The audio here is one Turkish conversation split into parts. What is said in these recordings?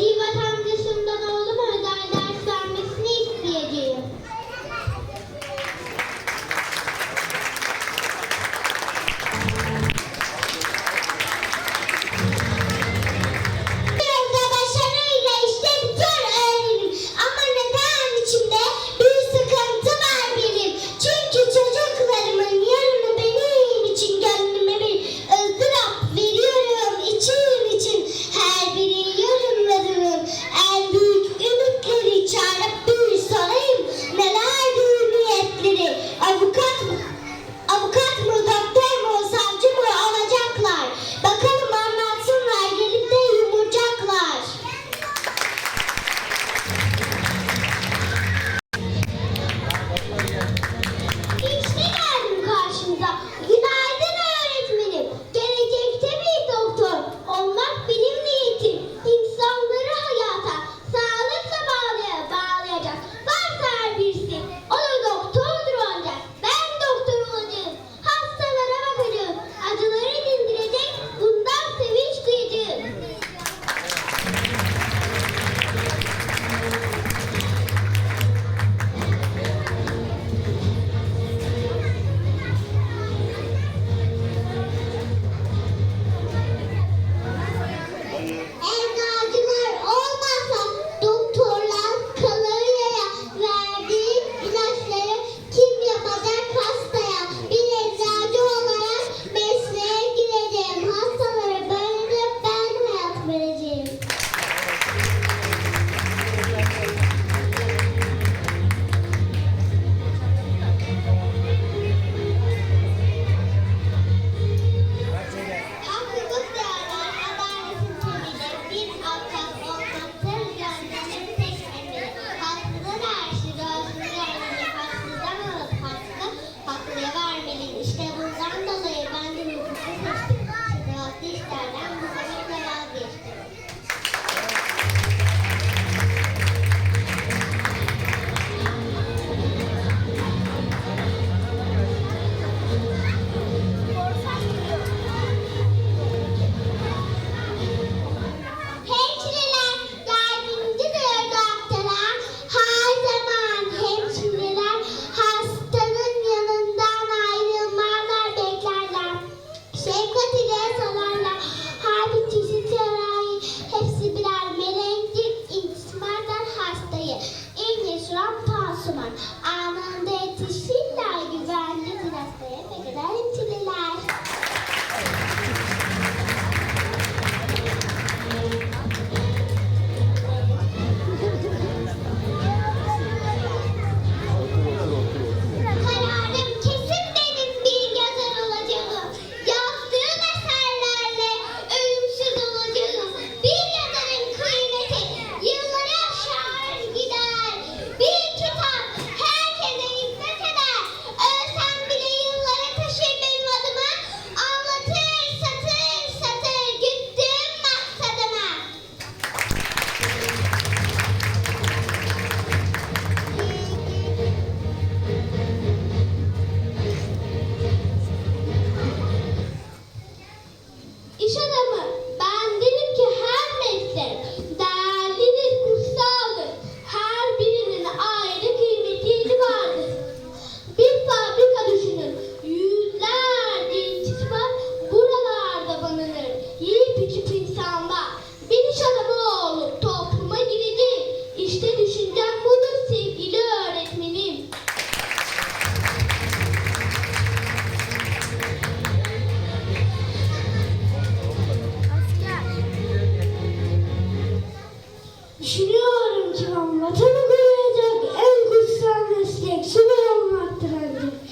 Спасибо. İçip insanlar. Bir iş adamı olup topluma girecek. İşte düşüncem budur sevgili öğretmenim. Düşünüyorum ki koruyacak en kutsal meslek subay olmaktır ancak.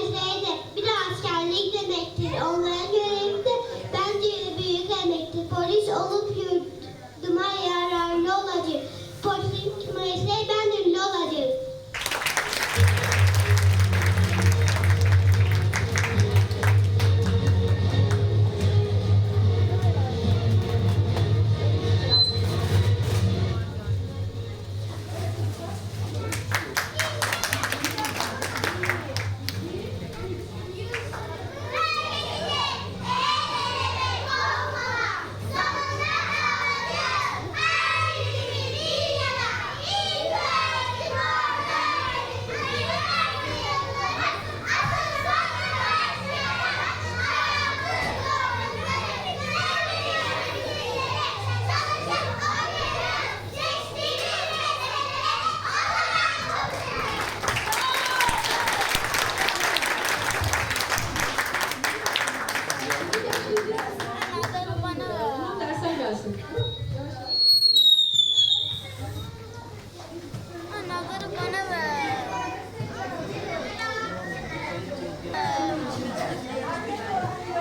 Mesleği de bir askerlik demektir. Onların görevi de bence de büyük emektir. Polis olup yurduma yararlı olacak. Polisin mesleği ben ünlü olacak.